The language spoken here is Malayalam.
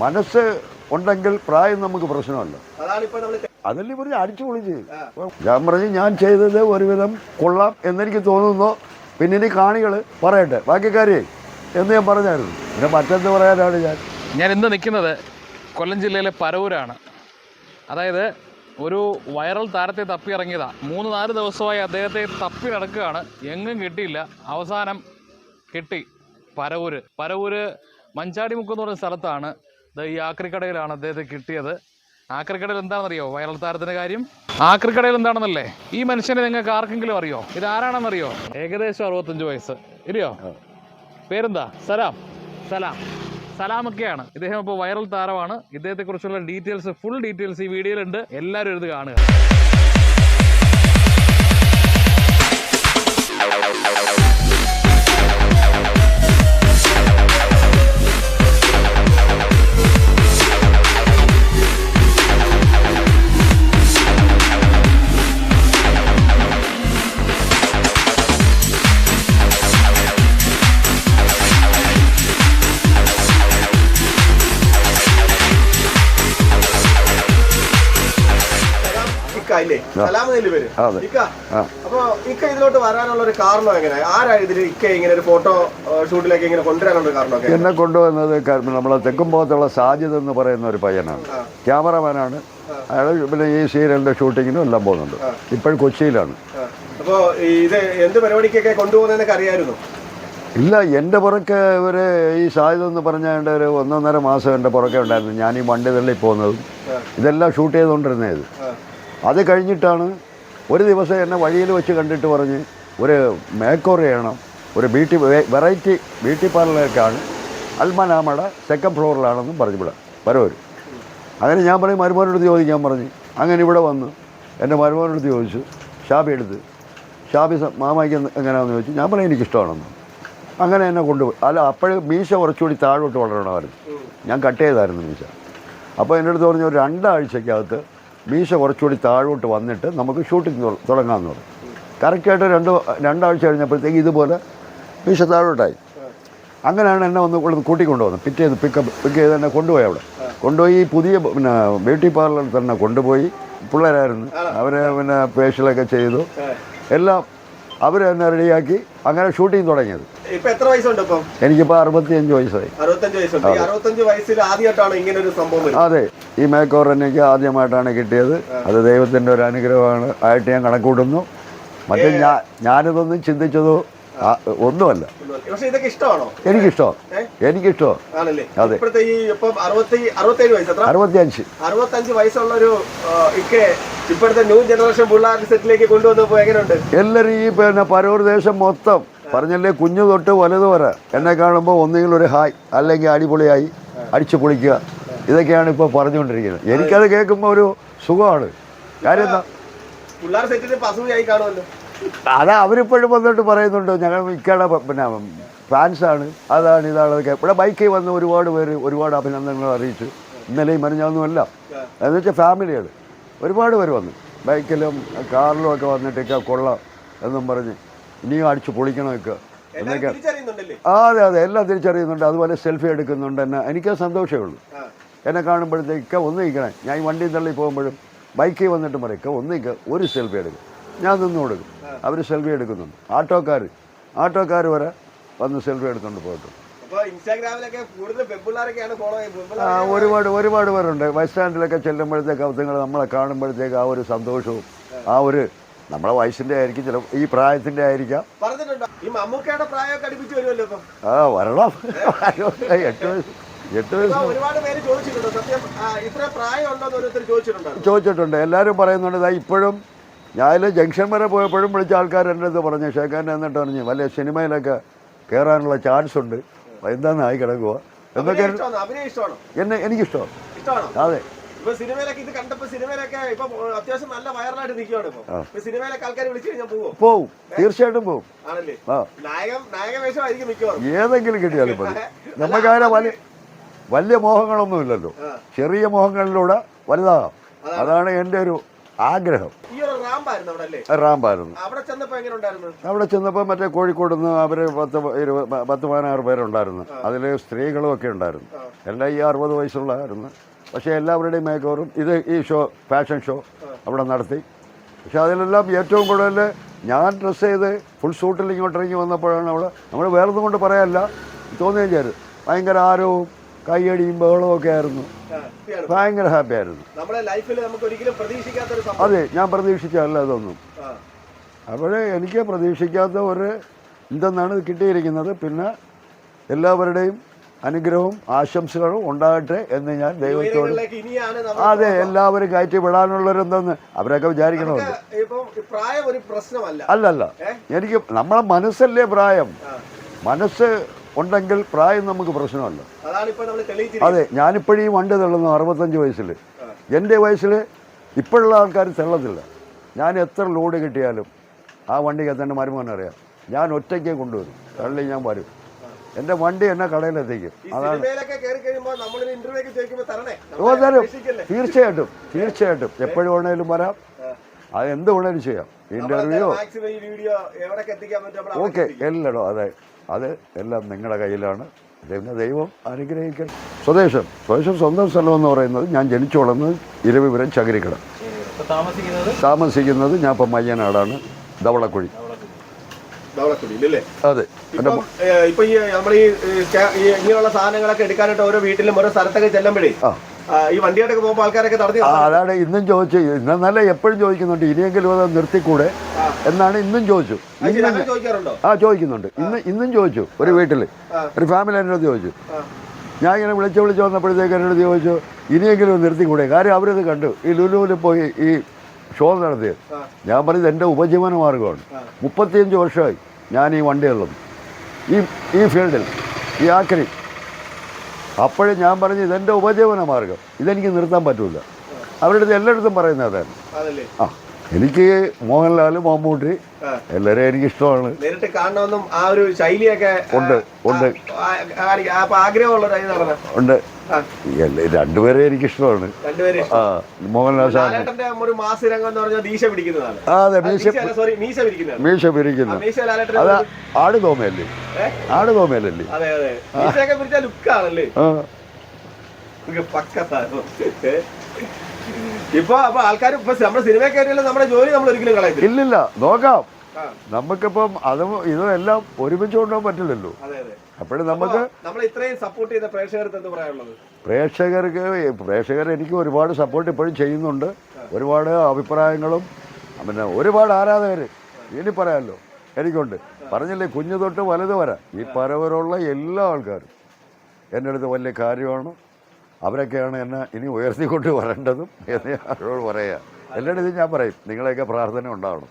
മനസ്സ് ഉണ്ടെങ്കിൽ പ്രായം നമുക്ക് പ്രശ്നമല്ല. അതല്ലേ പറഞ്ഞ് അടിച്ചു പൊളിച്ച് ഞാൻ പറഞ്ഞു ഞാൻ ചെയ്തത് ഒരുവിധം കൊള്ളാം എന്നെനിക്ക് തോന്നുന്നു. പിന്നെ ഇനി കാണികൾ പറയട്ടെ. ബാക്കിക്കാരെ എന്ന് ഞാൻ പറഞ്ഞായിരുന്നു. പിന്നെ മറ്റെന്ത് പറയാനാണ് ഞാൻ? ഞാൻ ഇന്ന് നിൽക്കുന്നത് കൊല്ലം ജില്ലയിലെ പരവൂരാണ്. അതായത് ഒരു വൈറൽ താരത്തെ തപ്പി ഇറങ്ങിയതാ മൂന്ന് നാല് ദിവസമായി അദ്ദേഹത്തെ തപ്പി നടക്കുകയാണ്. എങ്ങും കിട്ടിയില്ല. അവസാനം കിട്ടി പരവൂര്. പരവൂര് മഞ്ചാടിമുക്ക് എന്ന് പറയുന്ന സ്ഥലത്താണ് ഈ ആക്രിക്കടയിലാണ് അദ്ദേഹത്തെ കിട്ടിയത്. ആക്രിക്കടയിൽ എന്താണെന്നറിയോ? വൈറൽ താരത്തിന്റെ കാര്യം. ആക്രിക്കടയിൽ എന്താണെന്നല്ലേ? ഈ മനുഷ്യനെ നിങ്ങൾക്ക് ആർക്കെങ്കിലും അറിയോ? ഇത് ആരാണെന്നറിയോ ഏകദേശം അറുപത്തഞ്ച് വയസ്സ്. ഇല്ലയോ പേരെന്താ? സലാം. സലാം. സലാമൊക്കെയാണ്. ഇദ്ദേഹം ഇപ്പോൾ വൈറൽ താരമാണ്. ഇദ്ദേഹത്തെ കുറിച്ചുള്ള ഡീറ്റെയിൽസ് ഫുൾ ഡീറ്റെയിൽസ് ഈ വീഡിയോയിലുണ്ട്. എല്ലാവരും ഇത് കാണുക. ഇക്ക ഇല്ലേ സലാമെന്നല്ലേ പേര്. ഇക്ക. ആ. അപ്പൊ ഇക്ക ഇതിലോട്ട് വരാനുള്ള ഒരു കാരണം എങ്ങനെ? ആരാ ഇതിൽ ഇക്ക ഇങ്ങനെ ഒരു ഫോട്ടോ ഷൂട്ടിലേക്ക് ഇങ്ങനെ കൊണ്ടുവരാനുള്ള ഒരു കാരണമൊക്കെ എന്നെ കൊണ്ടുവന്നത് നമ്മളെ തെക്കുംപോകത്തുള്ള സാജിദ് എന്ന് പറയുന്ന ഒരു പയ്യനാണ്. ക്യാമറമാനാണ്. അയാൾ പിന്നെ ഈ സീരിയലിന്റെ ഷൂട്ടിങ്ങിനും എല്ലാം പോകുന്നുണ്ട്. ഇപ്പോഴും കൊച്ചിയിലാണ്. അപ്പോൾ ഇത് എന്ത് പരിപാടിക്കൊക്കെ കൊണ്ടുപോകുന്നതെന്നൊക്കെ അറിയായിരുന്നു? ഇല്ല എന്റെ പുറക്കെ ഇവർ ഈ സാധ്യത എന്ന് പറഞ്ഞാൽ ഒരു ഒന്നൊന്നര മാസം എന്റെ പുറക്കെ ഉണ്ടായിരുന്നു. ഞാൻ ഈ വണ്ടി തള്ളി പോകുന്നതും ഇതെല്ലാം ഷൂട്ട് ചെയ്തുകൊണ്ടിരുന്നത്. അത് കഴിഞ്ഞിട്ടാണ് ഒരു ദിവസം എന്നെ വഴിയിൽ വെച്ച് കണ്ടിട്ട് പറഞ്ഞ് ഒരു മേക്കോർ ചെയ്യണം ഒരു ബ്യൂട്ടി വെറൈറ്റി ബ്യൂട്ടി പാർലറിലേക്കാണ് അൽമനാമയുടെ സെക്കൻഡ് ഫ്ലോറിലാണെന്നും പറഞ്ഞു വിടാം വരവർ അങ്ങനെ ഞാൻ പറയും മരുമോനോട് ചോദിക്കാൻ പറഞ്ഞു. അങ്ങനെ ഇവിടെ വന്നു എന്റെ മരുമോനോട് ചോദിച്ചു ഷാബി എടുത്ത് ഷാബി മാമായ്ക്ക് എങ്ങനെയാണെന്ന് ചോദിച്ചു? ഞാൻ പറയും എനിക്കിഷ്ടമാണെന്ന്. അങ്ങനെ എന്നെ കൊണ്ടുപോയി അല്ല അപ്പോഴും മീശ കുറച്ചുകൂടി താഴോട്ട് വളരണമായിരുന്നു. ഞാൻ കട്ട് ചെയ്തായിരുന്നു മീശ. അപ്പോൾ എന്റെ അടുത്ത് പറഞ്ഞു ഒരു രണ്ടാഴ്ചക്കകത്ത് മീശ കുറച്ചുകൂടി താഴോട്ട് വന്നിട്ട് നമുക്ക് ഷൂട്ടിംഗ് തുടങ്ങാമെന്ന് പറഞ്ഞു. കറക്റ്റായിട്ട് രണ്ട് രണ്ടാഴ്ച കഴിഞ്ഞപ്പോഴത്തേക്ക് ഇതുപോലെ മീശ താഴോട്ടായി. അങ്ങനെയാണ് എന്നെ ഒന്ന് ഇവിടെ കൂട്ടിക്കൊണ്ടുവന്നത്. പിറ്റേന്ന് പിക്കപ്പ് പിക്ക് ചെയ്ത് എന്നെ കൊണ്ടുപോയി അവിടെ. കൊണ്ടുപോയി പുതിയ പിന്നെ ബ്യൂട്ടി പാർലറിൽ തന്നെ കൊണ്ടുപോയി. പിള്ളേരായിരുന്നു. അവരെ പിന്നെ ഫേഷ്യലൊക്കെ ചെയ്തു. എല്ലാം അവർ തന്നെ റെഡിയാക്കി അങ്ങനെ ഷൂട്ടിങ് തുടങ്ങിയത്. ഇപ്പൊ എത്ര വയസ്സുണ്ട് ഇപ്പൊ? എനിക്കിപ്പോൾ അറുപത്തിയഞ്ച് വയസ്സായി. അറുപത്തഞ്ച് വയസ്സുണ്ട്. ഈ അറുപത്തഞ്ച് വയസ്സിൽ ആദ്യമായിട്ടാണ് ഇങ്ങനെ ഒരു സംഭവം വരുന്നത്. അതെ. ഈ മേക്കോർ എനിക്ക് ആദ്യമായിട്ടാണ് കിട്ടിയത്. അത് ദൈവത്തിന്റെ ഒരു അനുഗ്രഹമാണ്. ആയിട്ട് ഞാൻ കണക്കൂട്ടുന്നു. മറ്റേ ഞാൻ ഞാനിതൊന്നും ചിന്തിച്ചതോ ആ- ഒന്നുമല്ല. പക്ഷെ ഇതൊക്കെ ഇഷ്ടമാണോ? ആണല്ലേ? അതെ. ഇപ്പോഴത്തെ ഈ ഇപ്പം അറുപത്തി അറുപത്തേഴ് വയസ്സ് എത്ര? അറുപത്തിയഞ്ച്. അറുപത്തഞ്ച് വയസ്സുള്ള ഒരു ഇക്കെ ഇപ്പോഴത്തെ ന്യൂ ജനറേഷൻ പിള്ളേരുടെ സെറ്റിലേക്ക് കൊണ്ടുവന്നപ്പോ എങ്ങനെയുണ്ട്? എല്ലാവരും ഈ പിന്നെ പരൂർ ദേശം മൊത്തം പറഞ്ഞല്ലേ കുഞ്ഞു തൊട്ട് വലുത് വരെ. എന്നെ കാണുമ്പോൾ ഒന്നെങ്കിലും ഒരു ഹായ് അല്ലെങ്കിൽ അടിപൊളിയായി അടിച്ചു പൊളിക്കുക. ഇതൊക്കെയാണ് ഇപ്പോൾ പറഞ്ഞുകൊണ്ടിരിക്കുന്നത്. എനിക്കത് കേൾക്കുമ്പോൾ ഒരു സുഖമാണ്. കാര്യം എന്താ? അതാ അവരിപ്പോഴും വന്നിട്ട് പറയുന്നുണ്ട് ഞങ്ങൾ മിക്കട പിന്നെ ഫാൻസാണ് അതാണ് ഇതാണ് അതൊക്കെ ഇവിടെ ബൈക്കിൽ വന്ന് ഒരുപാട് പേര് ഒരുപാട് അഭിനന്ദനങ്ങൾ അറിയിച്ചു ഇന്നലെയും മറിഞ്ഞൊന്നുമല്ല എന്ന് വെച്ചാൽ ഫാമിലികൾ ഒരുപാട് പേര് വന്നു. ബൈക്കിലും കാറിലും ഒക്കെ വന്നിട്ടൊക്കെ കൊള്ളാം എന്നും പറഞ്ഞ് ഇനിയും അടിച്ച് പൊളിക്കണമൊക്കെ എന്നൊക്കെ ആ അതെ അതെ എല്ലാം തിരിച്ചറിയുന്നുണ്ട്. അതുപോലെ സെൽഫി എടുക്കുന്നുണ്ട് എന്നെ. എനിക്ക് സന്തോഷമേ ഉള്ളൂ. എന്നെ കാണുമ്പോഴത്തേക്ക് ഒന്ന് നിൽക്കണേ. ഞാൻ ഈ വണ്ടിയും തള്ളി പോകുമ്പോഴും ബൈക്കിൽ വന്നിട്ട് പറയും ഒന്ന് നിൽക്കുക ഒരു സെൽഫി എടുക്കും. ഞാൻ നിന്ന് കൊടുക്കും. അവർ സെൽഫി എടുക്കുന്നുണ്ട്. ആട്ടോക്കാർ ആട്ടോക്കാർ വരെ വന്ന് സെൽഫി എടുത്തുകൊണ്ട് ആ, ഒരുപാട് ഒരുപാട് പേരുണ്ട്. ബസ് സ്റ്റാൻഡിലൊക്കെ ചെല്ലുമ്പോഴത്തേക്ക് അവസരങ്ങൾ നമ്മളെ കാണുമ്പോഴത്തേക്ക് ആ ഒരു സന്തോഷവും ആ ഒരു നമ്മളെ വയസ്സിന്റെ ആയിരിക്കും ചില ഈ പ്രായത്തിന്റെ ആയിരിക്കാം. പറഞ്ഞിട്ടുണ്ടോ? ഈ മമ്മൂക്കയുടെ പ്രായമൊക്കെ അടുപ്പിച്ച് വരുമല്ലോ ഇപ്പൊ. ആ വരണം. എട്ട് വയസ്സ് എട്ട് വയസ്സ്. ഒരുപാട് പേര് ചോദിച്ചിട്ടുണ്ട്. സത്യം ഇത്ര പ്രായം ഓരോരുത്തർ ചോദിച്ചിട്ടുണ്ടോ ചോദിച്ചിട്ടുണ്ട്. എല്ലാവരും പറയുന്നുണ്ട് ഇതാ ഇപ്പോഴും ഞാൻ ജംഗ്ഷൻ വരെ പോയപ്പോഴും വിളിച്ച ആൾക്കാർ എന്റെ അടുത്ത് പറഞ്ഞു ഷേഖാൻ എന്നിട്ട് പറഞ്ഞു വല്ല സിനിമയിലൊക്കെ കയറാനുള്ള ചാൻസ് ഉണ്ട്. എന്താന്നായി കിടക്കുക എന്നൊക്കെ എന്നെ എനിക്കിഷ്ടമാണ്. അതെ. ഇപ്പൊ സിനിമയിലൊക്കെ ഇത് കണ്ടപ്പോ സിനിമയിലൊക്കെ ഇപ്പൊ അത്യാവശ്യം നല്ല വൈറലായിട്ട് നിൽക്കുകയാണ് ഇപ്പൊ. സിനിമയിലൊക്കെ ആൾക്കാർ വിളിച്ചു കഴിഞ്ഞാൽ പോകും പോവും. തീർച്ചയായിട്ടും പോവും. ആണല്ലേ? നായക വേഷമായിരിക്കും മിക്കവാറും. ഏതെങ്കിലും കിട്ടിയാലും മതി. നമുക്കങ്ങനെ വലിയ വലിയ മോഹങ്ങളൊന്നുമില്ലല്ലോ. ചെറിയ മോഹങ്ങളിലൂടെ വലുതാകാം. അതാണ്. എന്റെ ഒരു ആഗ്രഹം. റാമ്പായിരുന്നു അവിടെ ചെന്നപ്പോ ചെന്നപ്പോൾ മറ്റേ കോഴിക്കോട് നിന്ന് അവർ പത്ത് ഇരുപത് പത്ത് പതിനാറ് പേരുണ്ടായിരുന്നു. അതിൽ സ്ത്രീകളും ഒക്കെ ഉണ്ടായിരുന്നു. എല്ലാം ഈ അറുപത് വയസ്സുള്ളതായിരുന്നു പക്ഷേ എല്ലാവരുടെയും മേക്കോറും ഇത് ഈ ഷോ ഫാഷൻ ഷോ അവിടെ നടത്തി. പക്ഷെ അതിലെല്ലാം ഏറ്റവും കൂടുതൽ ഞാൻ ഡ്രസ്സ് ചെയ്ത് ഫുൾ സൂട്ടിൽ ഇങ്ങോട്ട് ഇറങ്ങി വന്നപ്പോഴാണ് അവിടെ നമ്മൾ വേറൊന്നും കൊണ്ട് പറയാനല്ല തോന്നുകയും ചെയ്തു. ഭയങ്കര ആരവും കൈയടിയും ബഹളവും ഒക്കെ ആയിരുന്നു. ഭയങ്കര ഹാപ്പി ആയിരുന്നു. അതെ ഞാൻ പ്രതീക്ഷിച്ചല്ല അതൊന്നും. അപ്പോഴേ അപ്പോൾ എനിക്ക് പ്രതീക്ഷിക്കാത്ത ഒരു ഇതെന്നാണ് ഇത് കിട്ടിയിരിക്കുന്നത്. പിന്നെ എല്ലാവരുടെയും അനുഗ്രഹവും ആശംസകളും ഉണ്ടാകട്ടെ എന്ന് ഞാൻ ദൈവത്തോട് അതെ എല്ലാവരും കയറ്റി വിടാനുള്ളവരെന്തെന്ന് അവരൊക്കെ വിചാരിക്കണമല്ലോ. അല്ലല്ല. എനിക്ക് നമ്മളെ മനസ്സല്ലേ പ്രായം? മനസ്സ് ഉണ്ടെങ്കിൽ പ്രായം നമുക്ക് പ്രശ്നമല്ല. അതെ ഞാനിപ്പോഴും ഈ വണ്ടി തള്ളുന്നു അറുപത്തഞ്ച് വയസ്സിൽ എന്റെ വയസ്സിൽ ഇപ്പോഴുള്ള ആൾക്കാർ തള്ളത്തില്ല. ഞാൻ എത്ര ലോഡ് കിട്ടിയാലും ആ വണ്ടിക്ക് തന്നെ മരുമോനറിയാം ഞാൻ ഒറ്റയ്ക്ക് കൊണ്ടുവരും. തള്ളി ഞാൻ വരും. എന്റെ വണ്ടി എന്നെ കടയിലെത്തിക്കും. എത്തിക്കും അതാണ്. ഓ തരും? തീർച്ചയായിട്ടും തീർച്ചയായിട്ടും. എപ്പോഴും വേണേലും വരാം. അത് എന്ത് വേണേലും ചെയ്യാം. ഇന്റർവ്യൂ മാക്സിമം ഈ വീഡിയോ എവിടേക്ക് എത്തിക്കാൻ പറ്റും നമ്മൾ അവിടെ ഓക്കെ എല്ലടോ അതെ. അത് എല്ലാം നിങ്ങളുടെ കയ്യിലാണ്. പിന്നെ ദൈവം അനുഗ്രഹിക്കൽ സ്വദേശം സ്വദേശം സ്വന്തം സ്ഥലം എന്ന് പറയുന്നത് ഞാൻ ജനിച്ചു വളർന്നത് ഇരവിപുരം ചകിരിക്കട. താമസിക്കുന്നത്? താമസിക്കുന്നത് ഞാൻ ഇപ്പം മയ്യനാടാണ് ധവളക്കുഴി. അതെ. ഇപ്പം ഈ നമ്മൾ ഈ ഇങ്ങനെയുള്ള സാധനങ്ങളൊക്കെ എടുക്കാനായിട്ട് ഓരോ വീട്ടിലും ഓരോ സ്ഥലത്തൊക്കെ ചെല്ലുമ്പോഴേ ഈ വണ്ടിയായിട്ടൊക്കെ പോകുമ്പോൾ ആൾക്കാരൊക്കെ തടഞ്ഞു അതാണ് ഇന്നും ചോദിച്ചു. ഇന്നല്ല എപ്പോഴും ചോദിക്കുന്നുണ്ട്. ഇനിയെങ്കിലും അത് നിർത്തിക്കൂടെ? എന്നാണ് ഇന്നും ചോദിച്ചു. ആ ചോദിക്കുന്നുണ്ട്. ഇന്ന് ഇന്നും ചോദിച്ചു ഒരു വീട്ടിൽ ഒരു ഫാമിലി എന്നോട് ചോദിച്ചു. ഞാൻ ഇങ്ങനെ വിളിച്ച് വിളിച്ച് വന്നപ്പോഴത്തേക്ക് എന്നോട് ചോദിച്ചു ഇനിയെങ്കിലും നിർത്തിക്കൂടെ? കാര്യം അവരത് കണ്ടു. ഈ ലുലുവിൽ പോയി ഈ ഷോ നടത്തിയത് ഞാൻ പറഞ്ഞത് എന്റെ ഉപജീവന മാർഗമാണ് മുപ്പത്തിയഞ്ച് വർഷമായി ഞാൻ ഈ വണ്ടിയുള്ളത് ഈ ഈ ഫീൽഡിൽ ഈ ആക്രി അപ്പോഴും ഞാൻ പറഞ്ഞു ഇതെന്റെ ഉപജീവന മാർഗം ഇതെനിക്ക് നിർത്താൻ പറ്റില്ല അവരുടെ അടുത്ത് എല്ലായിടത്തും പറയുന്നത് അതാണ് ആ എനിക്ക് മോഹൻലാൽ മമ്മൂട്ടി. എല്ലാവരെയും എനിക്കിഷ്ടമാണ് നേരിട്ട് കാണണമെന്നും ആ ഒരു ശൈലിയൊക്കെ ഉണ്ട് ഉണ്ട് ആഗ്രഹമുള്ള ഉണ്ട് രണ്ടുപേരെ എനിക്കിഷ്ടമാണ്. ഇഷ്ടമാണ് ആ മോഹൻലാൽ സാർ അതെ മീശ മീശ പിരിക്കുന്നു അത് ആട് തോമയല്ലേ ആട് തോമയല്ലേ? ഇപ്പൊ അപ്പൊ ആൾക്കാർ ഇപ്പൊ നമ്മുടെ സിനിമ കയറിയാലും നമ്മുടെ ജോലി നമ്മൾ ഒരിക്കലും കളയത്തില്ല. ഇല്ലില്ല നോക്കാം. നമുക്കിപ്പം അതും ഇതും എല്ലാം ഒരുമിച്ച് കൊണ്ടുപോകാൻ പറ്റില്ലല്ലോ. അതെ അതെ. അപ്പോഴും നമുക്ക് നമ്മൾ ഇത്രയും സപ്പോർട്ട് ചെയ്ത പ്രേക്ഷകർക്ക് എന്ത് പറയാനുള്ളത്? പ്രേക്ഷകർക്ക് പ്രേക്ഷകർ എനിക്ക് ഒരുപാട് സപ്പോർട്ട് ഇപ്പോഴും ചെയ്യുന്നുണ്ട്. ഒരുപാട് അഭിപ്രായങ്ങളും പിന്നെ ഒരുപാട് ആരാധകർ ഇനി പറയാമല്ലോ. എനിക്കുണ്ട്. പറഞ്ഞില്ലേ കുഞ്ഞു തൊട്ട് വലുത് വരാം. ഈ പരവരുള്ള എല്ലാ ആൾക്കാരും എന്റെ അടുത്ത് വലിയ കാര്യമാണ്. അവരൊക്കെയാണ് എന്നെ ഇനി ഉയർത്തിക്കൊണ്ട് വരേണ്ടതും എന്ന് ആരോട് അവരോട് പറയാം എല്ലായിടത്തും ഞാൻ പറയും. നിങ്ങളെയൊക്കെ പ്രാർത്ഥന ഉണ്ടാവണം.